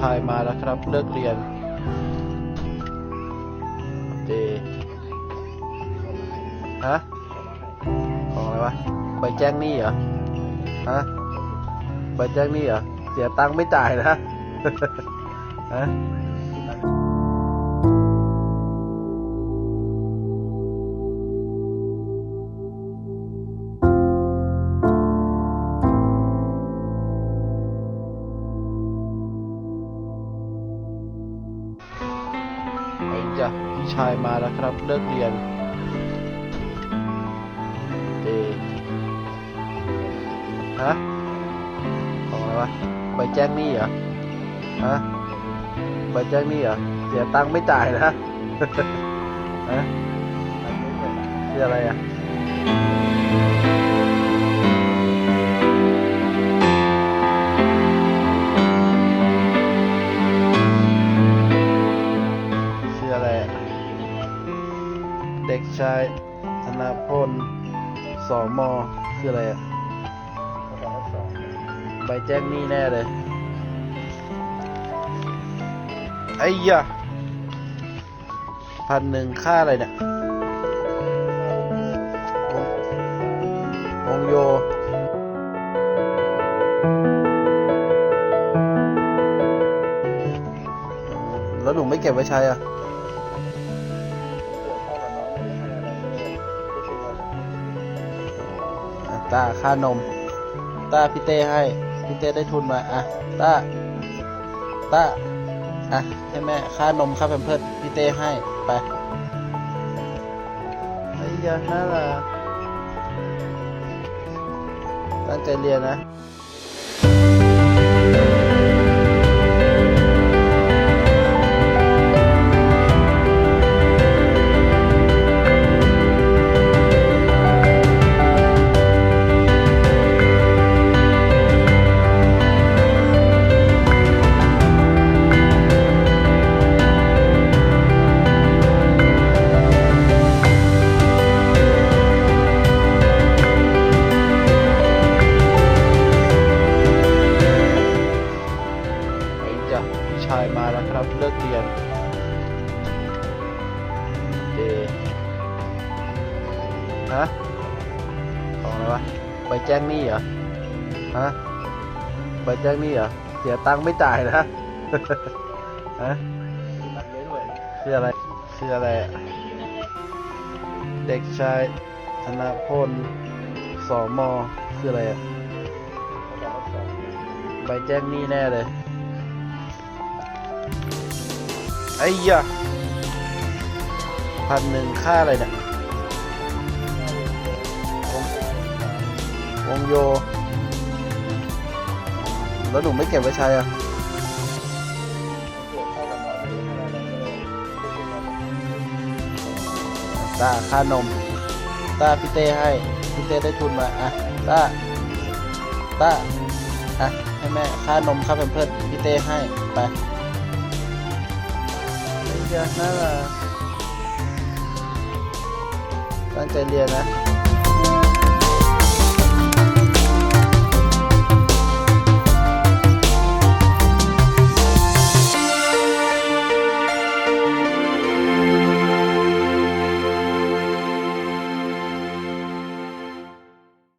ชายมาแล้วครับ เลิกเรียนเดฮะ ของอะไรวะ ไปแจ้งหนี้เหรอ ฮะ ไปแจ้งหนี้เหรอ เสียตังค์ไม่จ่ายนะ ฮะ จ้ะพี่ชายมาแล้วครับเลิกเรียนเอฮะของอะไรวะใบแจ้งหนี้เหรอฮะใบแจ้งหนี้เหรอเสียตังค์ไม่จ่ายนะฮะคืออะไรอะ ชายธนพลสองมอคืออะไรอะใบแจ้งหนี้แน่เลย ไอ้ยะพันหนึ่งค่าอะไรเนี่ยวงวงโยแล้วหนูไม่เก็บไว้ใช้อะ ตาค่านมตาพี่เต้ให้พี่เต้ได้ทุนมาอะตาตาอะให้แม่ค่านมค่าแพมเพิร์สพี่เต้ให้ไปไอ้ยาน่ารักตั้งใจเรียนนะ เลิกเรียนเจฮะของอะไรวะใบแจ้งหนี้เหรอฮะใบแจ้งหนี้เหรอเสียตังค์ไม่จ่ายนะฮะคืออะไรคืออะไรอะเด็กชายธนพลสอมอคืออะไรอะใบแจ้งหนี้แน่เลย ไอ้ยะพันหนึ่งค่าอะไรเนี่ยวงวงโย แล้วหนูไม่เก็บไว้ใช้อะตาค่านมตาพี่เต้ให้พี่เต้ได้ทุนมา อะตาตาอะ ให้แม่ ค่านมค่าแพมเพิร์สพี่เต้ให้ ไป ไอ้ยาน่ารักตั้งใจเรียนนะ